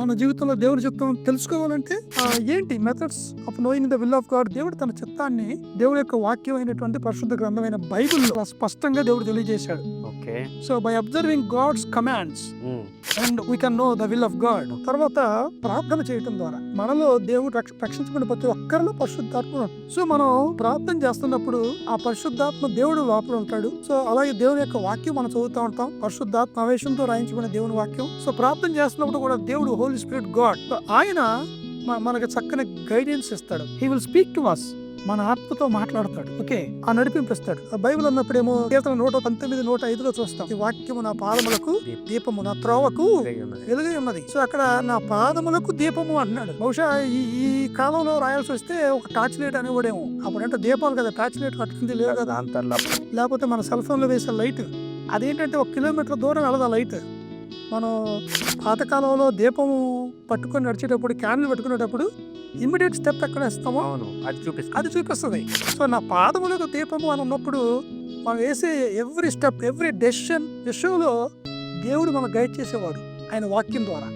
మన జీవితంలో దేవుడి చిత్తం తెలుసుకోవాలంటే ఏంటి methods of knowing the will of God దేవుడు తన చిత్తాన్ని దేవుడి యొక్క వాక్యం అయినటువంటి పరిశుద్ధ గ్రంథమైన బైబిల్లో స్పష్టంగా దేవుడు తెలియజేశాడు. Okay. So by observing God's commands and we can know the will of God తర్వాత ప్రార్థన చేయటం ద్వారా మనలో దేవుడు రక్ష- రక్షించబడిన ప్రతి ఒక్కరిలో పరిశుద్ధాత్మ. సో మనం ప్రార్థన చేస్తున్నప్పుడు ఆ పరిశుద్ధాత్మ దేవుడు లోపల ఉంటాడు. సో అలాగే దేవుని యొక్క వాక్యం మనం చదువుతూ ఉంటాం. పరిశుద్ధాత్మ ఆవేశంతో రాయించబడిన దేవుని వాక్యం. సో ప్రార్థన చేస్తున్నప్పుడు కూడా దేవుడు హోలీ స్పిరిట్ గాడ్ ఆయన మనకి చక్కని గైడెన్స్ ఇస్తాడు. He will speak to us మన ఆత్మతో మాట్లాడతాడు. ఓకే ఆ నడిపింపిస్తాడు. బైబిల్ అన్నప్పుడేమో కీర్తన నూట పంతొమ్మిది నూట ఐదులో చూస్తాం. ఈ వాక్యము నా పాదములకు దీపము నా త్రోవకు వెలుగై ఉన్నది. సో అక్కడ నా పాదములకు దీపము అంటున్నాడు బహుశా ఈ ఈ కాలంలో రాయాల్సి వస్తే ఒక టార్చ్ లైట్ అనేవాడేమో. అప్పుడంటే దీపాలు కదా టార్చ్ లైట్ కట్టుకుంది లేదు కదా. లేకపోతే మన సెల్ ఫోన్లో వేసే లైట్ అదేంటంటే ఒక కిలోమీటర్ దూరం వెళ్ళదు ఆ లైట్ మనం పాతకాలంలో దీపము పట్టుకొని నడిచేటప్పుడు క్యాన్లు పెట్టుకునేటప్పుడు ఇమ్మీడియట్ స్టెప్ ఎక్కడ వేస్తామో అవును అది చూపిస్తుంది. అది చూపిస్తుంది. సో నా పాదములకు దీపము అని ఉన్నప్పుడు మనం వేసే ఎవ్రీ స్టెప్ ఎవ్రీ డెసిషన్ విషయంలో దేవుడు మనం గైడ్ చేసేవాడు ఆయన వాక్యం ద్వారా.